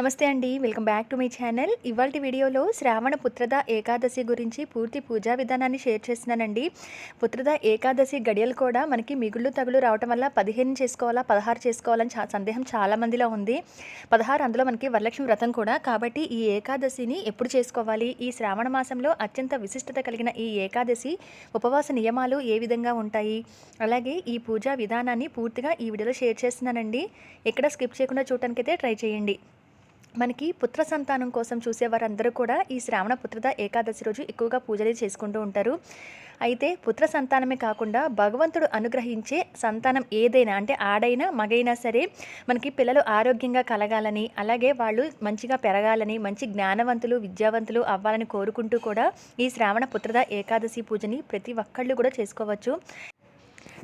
నమస్తే అండి welcome back to my channel. ఇవాళ వీడియోలో శ్రావణ పుత్రద ఏకాదశి గురించి పూర్తి పూజా విధానాన్ని షేర్ చేస్తున్నానండి. పుత్రద ఏకాదశి గడియలు కూడా మనకి మిగుళ్ళు తగులు రావటం వల్ల పదిహేను చేసుకోవాలా పదహారు చేసుకోవాలని సందేహం చాలా మందిలో ఉంది. పదహారు అందులో మనకి వరలక్ష్మి వ్రతం కూడా. కాబట్టి ఈ ఏకాదశిని ఎప్పుడు చేసుకోవాలి? ఈ శ్రావణ మాసంలో అత్యంత విశిష్టత కలిగిన ఈ ఏకాదశి ఉపవాస నియమాలు ఏ విధంగా ఉంటాయి? అలాగే ఈ పూజా విధానాన్ని పూర్తిగా ఈ వీడియోలో షేర్ చేస్తున్నానండి. ఎక్కడ స్కిప్ చేయకుండా చూడటానికైతే ట్రై చేయండి. మనకి పుత్ర సంతానం కోసం చూసేవారందరూ కూడా ఈ శ్రావణ పుత్రద ఏకాదశి రోజు ఎక్కువగా పూజలు చేసుకుంటూ ఉంటారు. అయితే పుత్ర సంతానమే కాకుండా భగవంతుడు అనుగ్రహించే సంతానం ఏదైనా అంటే ఆడైనా మగైనా సరే మనకి పిల్లలు ఆరోగ్యంగా కలగాలని అలాగే వాళ్ళు మంచిగా పెరగాలని మంచి జ్ఞానవంతులు విద్యావంతులు అవ్వాలని కోరుకుంటూ కూడా ఈ శ్రావణ పుత్రద ఏకాదశి పూజని ప్రతి ఒక్కళ్ళు కూడా చేసుకోవచ్చు.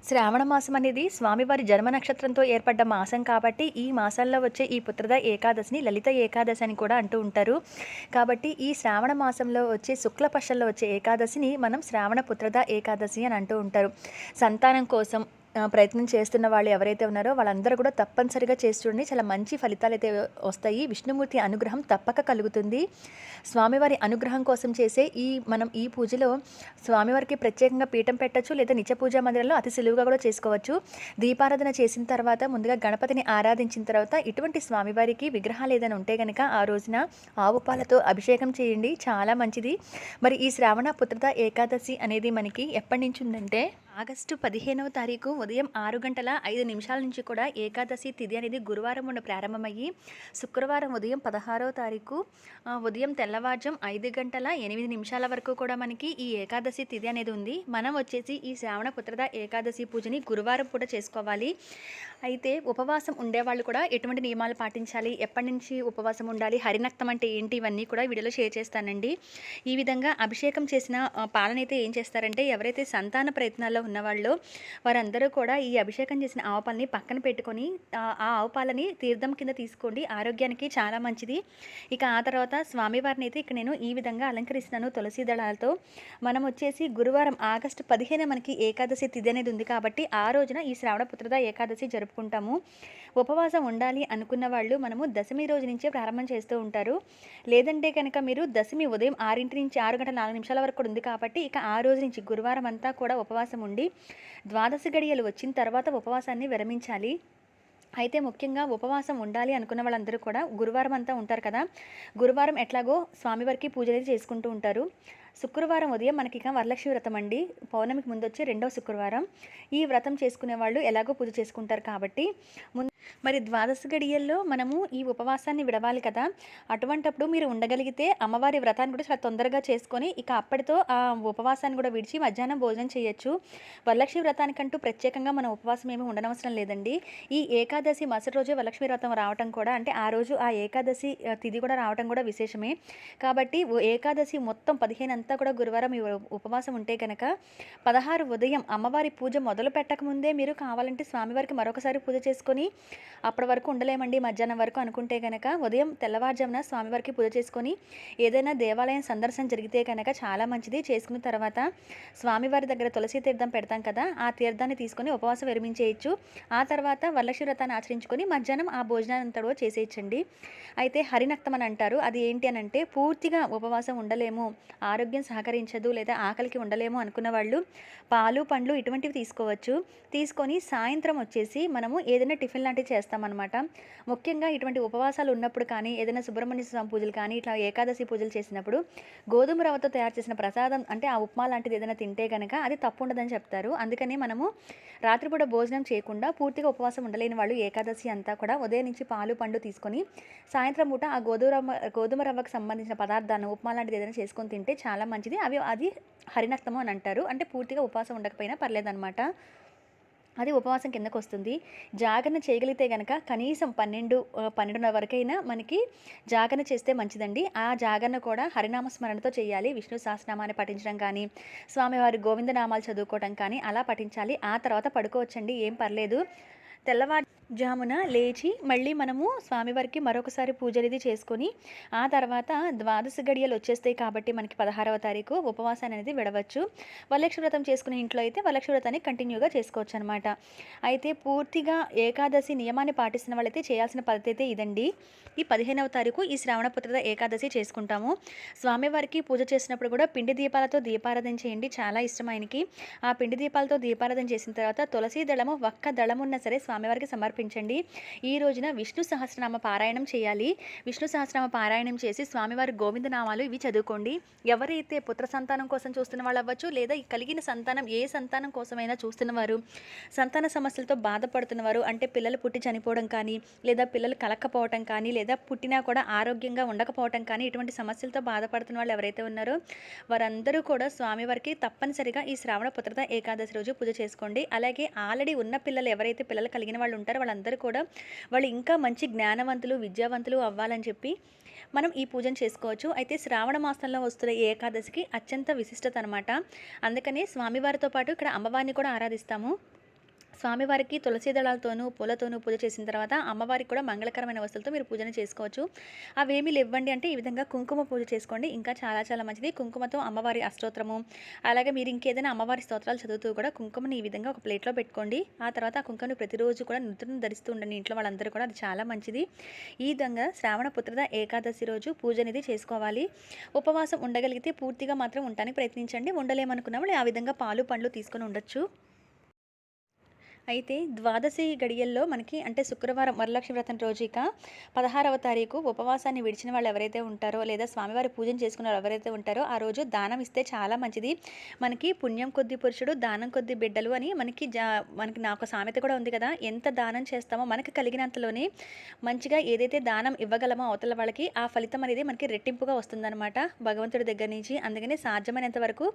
శ్రావణ మాసం అనేది స్వామివారి జన్మ నక్షత్రంతో ఏర్పడ్డ మాసం కాబట్టి ఈ మాసంలో వచ్చే ఈ పుత్రద ఏకాదశిని లలిత ఏకాదశి అని కూడా అంటూ ఉంటారు. కాబట్టి ఈ శ్రావణ మాసంలో వచ్చే శుక్లపక్షంలో వచ్చే ఏకాదశిని మనం శ్రావణ పుత్రద ఏకాదశి అని అంటూ ఉంటారు. సంతానం కోసం ప్రయత్నం చేస్తున్న వాళ్ళు ఎవరైతే ఉన్నారో వాళ్ళందరూ కూడా తప్పనిసరిగా చేసి చూడండి. చాలా మంచి ఫలితాలు అయితే వస్తాయి. విష్ణుమూర్తి అనుగ్రహం తప్పక కలుగుతుంది. స్వామివారి అనుగ్రహం కోసం చేసే ఈ మనం ఈ పూజలో స్వామివారికి ప్రత్యేకంగా పీఠం పెట్టచ్చు లేదా నిత్య పూజా మందిరంలో అతి సులువుగా కూడా చేసుకోవచ్చు. దీపారాధన చేసిన తర్వాత ముందుగా గణపతిని ఆరాధించిన తర్వాత ఇటువంటి స్వామివారికి విగ్రహాలు ఏదైనా ఉంటే కనుక ఆ రోజున ఆవు పాలతో అభిషేకం చేయండి. చాలా మంచిది. మరి ఈ శ్రావణ పుత్రత ఏకాదశి అనేది మనకి ఎప్పటి నుంచి ఉందంటే ఆగస్టు పదిహేనవ తారీఖు ఉదయం ఆరు గంటల ఐదు నిమిషాల నుంచి కూడా ఏకాదశి తిథి అనేది గురువారం నుండి ప్రారంభమయ్యి శుక్రవారం ఉదయం పదహారవ తారీఖు ఉదయం తెల్లవారుజాం ఐదు గంటల ఎనిమిది నిమిషాల వరకు కూడా మనకి ఈ ఏకాదశి తిథి అనేది ఉంది. మనం వచ్చేసి ఈ శ్రావణ పుత్రద ఏకాదశి పూజని గురువారం పూట చేసుకోవాలి. అయితే ఉపవాసం ఉండేవాళ్ళు కూడా ఎటువంటి నియమాలు పాటించాలి? ఎప్పటి నుంచి ఉపవాసం ఉండాలి? హరినక్తం అంటే ఏంటి? ఇవన్నీ కూడా వీడియోలో షేర్ చేస్తానండి. ఈ విధంగా అభిషేకం చేసిన పాలనైతే ఏం చేస్తారంటే ఎవరైతే సంతాన ప్రయత్నాల్లో ఉన్నవాళ్ళు వారందరూ కూడా ఈ అభిషేకం చేసిన ఆవుపాలని పక్కన పెట్టుకొని ఆ ఆవుపాలని తీర్థం కింద తీసుకోండి. ఆరోగ్యానికి చాలా మంచిది. ఇక ఆ తర్వాత స్వామివారిని అయితే ఇక్కడ నేను ఈ విధంగా అలంకరిస్తున్నాను తులసి దళాలతో. మనం వచ్చేసి గురువారం ఆగస్టు పదిహేను మనకి ఏకాదశి తిథి అనేది ఉంది కాబట్టి ఆ రోజున ఈ శ్రావణ పుత్రద ఏకాదశి జరుపుకుంటాము. ఉపవాసం ఉండాలి అనుకున్న వాళ్ళు మనము దశమి రోజు నుంచే ప్రారంభం చేస్తూ ఉంటారు. లేదంటే కనుక మీరు దశమి ఉదయం ఆరింటి నుంచి ఆరు గంటల నాలుగు నిమిషాల వరకు కూడా ఉంది కాబట్టి ఇక ఆ రోజు నుంచి గురువారం అంతా కూడా ఉపవాసం ఉండాలి ఉండి ద్వాదశ గడియలు వచ్చిన తర్వాత ఉపవాసాన్ని విరమించాలి. అయితే ముఖ్యంగా ఉపవాసం ఉండాలి అనుకున్న వాళ్ళందరూ కూడా గురువారం అంతా ఉంటారు కదా. గురువారం ఎట్లాగో స్వామివారికి పూజలు చేసుకుంటూ ఉంటారు. శుక్రవారం ఉదయం మనకి ఇక వరలక్ష్మి వ్రతం అండి. పౌర్ణమికి ముందు వచ్చే రెండవ శుక్రవారం. ఈ వ్రతం చేసుకునే వాళ్ళు ఎలాగో పూజ చేసుకుంటారు కాబట్టి ముందు మరి ద్వాదశ గడియల్లో మనము ఈ ఉపవాసాన్ని విడవాలి కదా. అటువంటప్పుడు మీరు ఉండగలిగితే అమ్మవారి వ్రతాన్ని కూడా చాలా తొందరగా చేసుకొని ఇక అప్పటితో ఆ ఉపవాసాన్ని కూడా విడిచి మధ్యాహ్నం భోజనం చేయొచ్చు. వరలక్ష్మి వ్రతానికంటూ ప్రత్యేకంగా మన ఉపవాసం ఏమీ ఉండనవసరం లేదండి. ఈ ఏకాదశి మరుసటి రోజే వరలక్ష్మి వ్రతం రావటం కూడా అంటే ఆ రోజు ఆ ఏకాదశి తిది తిథి కూడా రావటం కూడా విశేషమే. కాబట్టి ఏకాదశి మొత్తం పదిహేను రోజంతా కూడా గురువారం ఉపవాసం ఉంటే కనుక పదహారు ఉదయం అమ్మవారి పూజ మొదలు పెట్టకముందే మీరు కావాలంటే స్వామివారికి మరొకసారి పూజ చేసుకొని అప్పటి వరకు ఉండలేమండి. మధ్యాహ్నం వరకు అనుకుంటే కనుక ఉదయం తెల్లవారుజామున స్వామివారికి పూజ చేసుకొని ఏదైనా దేవాలయం సందర్శన జరిగితే కనుక చాలా మంచిది. చేసుకున్న తర్వాత స్వామివారి దగ్గర తులసి తీర్థం పెడతాం కదా ఆ తీర్థాన్ని తీసుకొని ఉపవాసం విరమించేయచ్చు. ఆ తర్వాత వరలక్ష్మి వ్రతాన్ని ఆచరించుకొని మధ్యాహ్నం ఆ భోజనాన్ని అంతా చేసేయచ్చండి. అయితే హరినక్తం అని అంటారు. అది ఏంటి అని అంటే పూర్తిగా ఉపవాసం ఉండలేము. ఆరోగ్యం సహకరించదు లేదా ఆకలికి ఉండలేము అనుకున్న వాళ్ళు పాలు పండ్లు ఇటువంటివి తీసుకోవచ్చు. తీసుకొని సాయంత్రం వచ్చేసి మనము ఏదైనా టిఫిన్ లాంటివి చేస్తామన్నమాట. ముఖ్యంగా ఇటువంటి ఉపవాసాలు ఉన్నప్పుడు కానీ ఏదైనా సుబ్రహ్మణ్య స్వామి పూజలు కానీ ఇట్లా ఏకాదశి పూజలు చేసినప్పుడు గోధుమ రవ్వతో తయారు చేసిన ప్రసాదం అంటే ఆ ఉప్మా లాంటిది ఏదైనా తింటే కనుక అది తప్పు ఉండదని చెప్తారు. అందుకని మనము రాత్రిపూట భోజనం చేయకుండా పూర్తిగా ఉపవాసం ఉండలేని వాళ్ళు ఏకాదశి అంతా కూడా ఉదయం నుంచి పాలు పండు తీసుకొని సాయంత్రం పూట ఆ గోధుమ గోధుమ రవ్వకు సంబంధించిన పదార్థాన్ని ఉప్మా లాంటిది ఏదైనా చేసుకొని తింటే చాలా మంచిది. అవి అది హరినక్తము అని అంటారు. అంటే పూర్తిగా ఉపవాసం ఉండకపోయినా పర్లేదన్నమాట. అది ఉపవాసం కిందకు వస్తుంది జాగరణ చేయగలిగితే కనుక కనీసం పన్నెండు పన్నెండున్నర వరకైనా మనకి జాగరణ చేస్తే మంచిదండి. ఆ జాగరణ కూడా హరినామ స్మరణతో చేయాలి. విష్ణు సహస్రనామాన్ని పఠించడం కానీ స్వామివారి గోవిందనామాలు చదువుకోవడం కానీ అలా పఠించాలి. ఆ తర్వాత పడుకోవచ్చండి. ఏం పర్లేదు. తెల్లవారు జామున లేచి మళ్ళీ మనము స్వామివారికి మరొకసారి పూజలిది చేసుకొని ఆ తర్వాత ద్వాదశ గడియలు వచ్చేస్తాయి కాబట్టి మనకి పదహారవ తారీఖు ఉపవాసాన్ని అనేది విడవచ్చు. వరలక్ష్మి వ్రతం చేసుకునే ఇంట్లో అయితే వరలక్ష్మి వ్రతాన్ని కంటిన్యూగా చేసుకోవచ్చు అనమాట అయితే పూర్తిగా ఏకాదశి నియమాన్ని పాటిస్తున్న వాళ్ళైతే చేయాల్సిన పద్ధతి అయితే ఇదండి. ఈ పదిహేనవ తారీఖు ఈ శ్రావణ పుత్రత ఏకాదశి చేసుకుంటాము. స్వామివారికి పూజ చేసినప్పుడు కూడా పిండి దీపాలతో దీపారాధన చేయండి. చాలా ఇష్టం ఆయనకి. ఆ పిండి దీపాలతో దీపారాధన చేసిన తర్వాత తులసి దళము ఒక్క దళమున్నా సరే స్వామి స్వామివారికి సమర్పించండి. ఈ రోజున విష్ణు సహస్రనామ పారాయణం చేయాలి. విష్ణు సహస్రనామ పారాయణం చేసి స్వామివారి గోవింద నామాలు ఇవి చదువుకోండి. ఎవరైతే పుత్ర సంతానం కోసం చూస్తున్న వాళ్ళు అవ్వచ్చు లేదా కలిగిన సంతానం ఏ సంతానం కోసమైనా చూస్తున్నవారు సంతాన సమస్యలతో బాధపడుతున్నవారు అంటే పిల్లలు పుట్టి చనిపోవడం కానీ లేదా పిల్లలు కలక్కపోవటం కానీ లేదా పుట్టినా కూడా ఆరోగ్యంగా ఉండకపోవటం కానీ ఇటువంటి సమస్యలతో బాధపడుతున్న వాళ్ళు ఎవరైతే ఉన్నారో వారందరూ కూడా స్వామివారికి తప్పనిసరిగా ఈ శ్రావణ పుత్రత ఏకాదశి రోజు పూజ చేసుకోండి. అలాగే ఆల్రెడీ ఉన్న పిల్లలు ఎవరైతే పిల్లలు కలిగిన వాళ్ళు ఉంటారు. వాళ్ళందరూ కూడా వాళ్ళు ఇంకా మంచి జ్ఞానవంతులు విద్యావంతులు అవ్వాలని చెప్పి మనం ఈ పూజను చేసుకోవచ్చు. అయితే శ్రావణ మాసంలో వస్తున్న ఏకాదశికి అత్యంత విశిష్టత అనమాట అందుకనే స్వామివారితో పాటు ఇక్కడ అమ్మవారిని కూడా ఆరాధిస్తాము. స్వామివారికి తులసి దళాలతోనూ పూలతోనూ పూజ చేసిన తర్వాత అమ్మవారికి కూడా మంగళకరమైన వస్తువులతో మీరు పూజను చేసుకోవచ్చు. అవేమీ లేవండి అంటే ఈ విధంగా కుంకుమ పూజ చేసుకోండి. ఇంకా చాలా చాలా మంచిది. కుంకుమతో అమ్మవారి అష్టోత్తరము అలాగే మీరు ఇంకేదైనా అమ్మవారి స్తోత్రాలు చదువుతూ కూడా కుంకుమని ఈ విధంగా ఒక ప్లేట్లో పెట్టుకోండి. ఆ తర్వాత ఆ కుంకుమని ప్రతిరోజు కూడా నృత్యం ధరిస్తూ ఉండండి. ఇంట్లో వాళ్ళందరూ కూడా అది చాలా మంచిది. ఈ విధంగా శ్రావణ పుత్రద ఏకాదశి రోజు పూజ అనేది చేసుకోవాలి. ఉపవాసం ఉండగలిగితే పూర్తిగా మాత్రం ఉండడానికి ప్రయత్నించండి. ఉండలేమనుకున్న వాళ్ళు ఆ విధంగా పాలు పండ్లు తీసుకొని ఉండొచ్చు. అయితే ద్వాదశి గడియల్లో మనకి అంటే శుక్రవారం వరలక్ష్మి వ్రతం రోజుక పదహారవ తారీఖు ఉపవాసాన్ని విడిచిన వాళ్ళు ఎవరైతే ఉంటారో లేదా స్వామివారి పూజను చేసుకున్న వాళ్ళు ఎవరైతే ఉంటారో ఆ రోజు దానం ఇస్తే చాలా మంచిది. మనకి పుణ్యం కొద్ది పురుషుడు దానం కొద్ది బిడ్డలు అని మనకి జా మనకి నాకు సామెత కూడా ఉంది కదా ఎంత దానం చేస్తామో మనకి కలిగినంతలోనే మంచిగా ఏదైతే దానం ఇవ్వగలమో అవతల వాళ్ళకి ఆ ఫలితం అనేది మనకి రెట్టింపుగా వస్తుందన్నమాట భగవంతుడి దగ్గర నుంచి. అందుకని సాధ్యమైనంత వరకు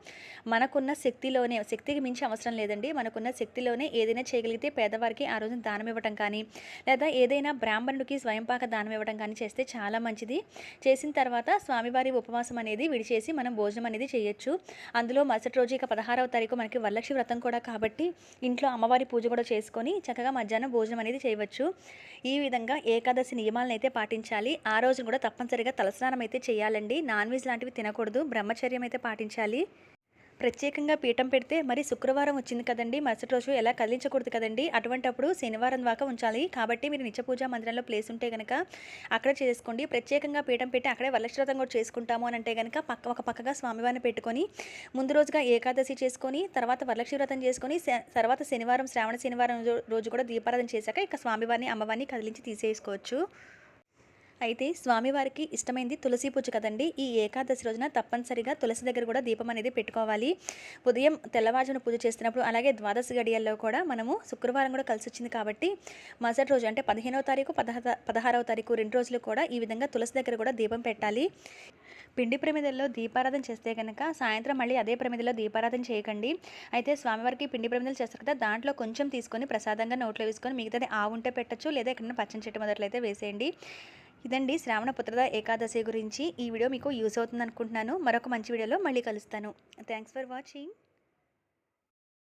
మనకున్న శక్తిలోనే శక్తికి మించి అవసరం లేదండి. మనకున్న శక్తిలోనే ఏదైనా చేయగలిగితే పేదవారికి ఆ రోజున దానం ఇవ్వటం కానీ లేదా ఏదైనా బ్రాహ్మణుడికి స్వయంపాక దానం ఇవ్వడం కానీ చేస్తే చాలా మంచిది. చేసిన తర్వాత స్వామివారి ఉపవాసం అనేది విడిచేసి మనం భోజనం అనేది చేయొచ్చు. అందులో మరుసటి రోజు ఇక పదహారవ తారీఖు మనకి వరలక్ష్మి వ్రతం కూడా కాబట్టి ఇంట్లో అమ్మవారి పూజ కూడా చేసుకొని చక్కగా మధ్యాహ్నం భోజనం అనేది చేయవచ్చు. ఈ విధంగా ఏకాదశి నియమాలను అయితే పాటించాలి. ఆ రోజు కూడా తప్పనిసరిగా తలస్నానం అయితే చేయాలండి. నాన్ వెజ్ లాంటివి తినకూడదు. బ్రహ్మచర్యం అయితే పాటించాలి. ప్రత్యేకంగా పీఠం పెడితే మరి శుక్రవారం వచ్చింది కదండి. మరుసటి రోజు ఎలా కదిలించకూడదు కదండి. అటువంటప్పుడు శనివారం దాకా ఉంచాలి. కాబట్టి మీరు నిత్య పూజా మందిరంలో ప్లేస్ ఉంటే కనుక అక్కడ చేసుకోండి. ప్రత్యేకంగా పీఠం పెట్టి అక్కడే వల్లశ్రతం కూడా చేసుకుంటాము అని అంటే కనుక పక్క ఒక పక్కగా స్వామివారిని పెట్టుకొని ముందు రోజుగా ఏకాదశి చేసుకొని తర్వాత వరలక్ష్మి వ్రతం చేసుకొని తర్వాత శనివారం శ్రావణ శనివారం రోజు- రోజు కూడా దీపారాధన చేశాక ఇక స్వామివారిని అమ్మవారిని కదిలించి తీసేసుకోవచ్చు. అయితే స్వామివారికి ఇష్టమైంది తులసి పూజ కదండి. ఈ ఏకాదశి రోజున తప్పనిసరిగా తులసి దగ్గర కూడా దీపం అనేది పెట్టుకోవాలి. ఉదయం తెల్లవారుజామున పూజ చేస్తున్నప్పుడు అలాగే ద్వాదశి గడియల్లో కూడా మనము శుక్రవారం కూడా కలిసి వచ్చింది కాబట్టి మరుసటి రోజు అంటే పదిహేనవ తారీఖు పదహార పదహారవ తారీఖు రెండు రోజులు కూడా ఈ విధంగా తులసి దగ్గర కూడా దీపం పెట్టాలి. పిండి ప్రమిదల్లో దీపారాధన చేస్తే కనుక సాయంత్రం మళ్ళీ అదే ప్రమిదలో దీపారాధన చేయకండి. అయితే స్వామివారికి పిండి ప్రమిదలు చేస్తారు కదా దాంట్లో కొంచెం తీసుకొని ప్రసాదంగా నోట్లో వేసుకొని మిగతాది ఆవు ఉంటే పెట్టచ్చు లేదా ఎక్కడైనా పచ్చని చెట్టు మొదట్లో అయితే వేసేయండి. ఇదండి శ్రావణ పుత్రద ఏకాదశి గురించి. ఈ వీడియో మీకు యూస్ అవుతుంది అనుకుంటున్నాను మరొక మంచి వీడియోలో మళ్ళీ కలుస్తాను. Thanks for watching